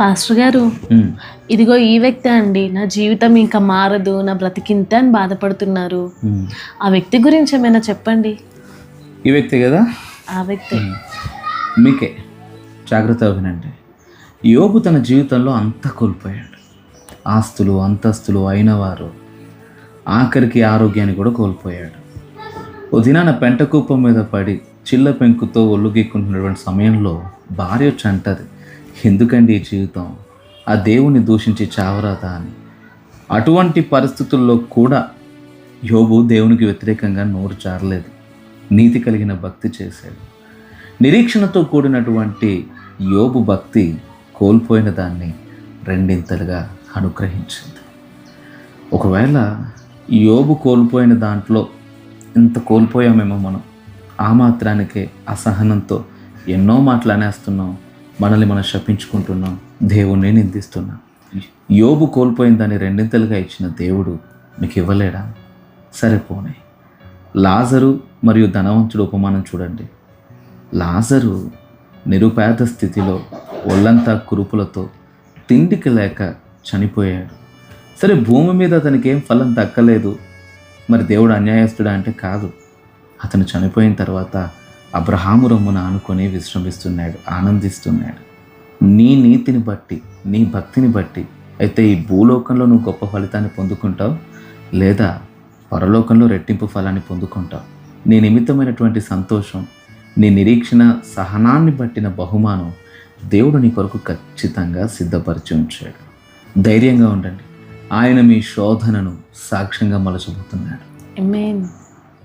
Pastor గారు ఇదిగో ఈ వ్యక్తి అండి నా జీవితం ఇంకా మారదు నా బ్రతికింతే అని బాధపడుతున్నారు. ఆ వ్యక్తి గురించి ఏమైనా చెప్పండి? ఈ వ్యక్తి కదా? ఆ వ్యక్తి. మీకే జాగ్రత్తగా వినండి యోబు తన జీవితంలో అంతా కోల్పోయాడు. ఆస్తులు అంతస్తులు అయినవారు ఆఖరికి ఆరోగ్యాన్ని కూడా కోల్పోయాడు. ఓ దినాన పెంట కుప్ప మీద పడి చిల్ల పెంకుతో ఒళ్ళు గీక్కుంటున్నటువంటి సమయంలో భార్య వచ్చి అంటది ఎందుకండి ఈ జీవితం? ఆ దేవుణ్ణి దూషించి చావరాదా అని. అటువంటి పరిస్థితుల్లో కూడా యోబు దేవునికి వ్యతిరేకంగా నోరు జారలేదు. నీతి కలిగిన భక్తి చేశాడు. నిరీక్షణతో కూడినటువంటి యోబు భక్తి కోల్పోయిన దాన్ని రెండింతలుగా అనుగ్రహించింది. ఒకవేళ యోబు కోల్పోయిన దాంట్లో ఇంత కోల్పోయామేమో మనం. ఆ మాత్రానికే అసహనంతో ఎన్నో మాటలు అనేస్తున్నాం. మనల్ని మనం శపించుకుంటున్నాం. దేవుణ్ణి నిందిస్తున్నాం. యోబు కోల్పోయిన దాన్ని రెండింతలుగా ఇచ్చిన దేవుడు మీకు ఇవ్వలేడా? సరిపోనే లాజరు మరియు ధనవంతుడు ఉపమానం చూడండి. లాజరు నిరుపేద స్థితిలో ఒళ్ళంతా కురుపులతో తిండికి లేక చనిపోయాడు. సరే భూమి మీద అతనికి ఏం ఫలం దక్కలేదు. మరి దేవుడు అన్యాయస్తుడా అంటే కాదు. అతను చనిపోయిన తర్వాత అబ్రహాము రొమ్మున ఆనుకొని విశ్రమిస్తున్నాడు ఆనందిస్తున్నాడు. నీ నీతిని బట్టి నీ భక్తిని బట్టి అయితే ఈ భూలోకంలో నువ్వు గొప్ప ఫలితాన్ని పొందుకుంటావు? లేదా పరలోకంలో రెట్టింపు ఫలాన్ని పొందుకుంటావు? నీ నిమిత్తమైనటువంటి సంతోషం నీ నిరీక్షణ సహనాన్ని బట్టిన బహుమానం దేవుడు నీ కొరకు ఖచ్చితంగా సిద్ధపరిచి ఉంచాడు. ధైర్యంగా ఉండండి. ఆయన మీ శోధనను సాక్ష్యంగా మలచబోతున్నాడు.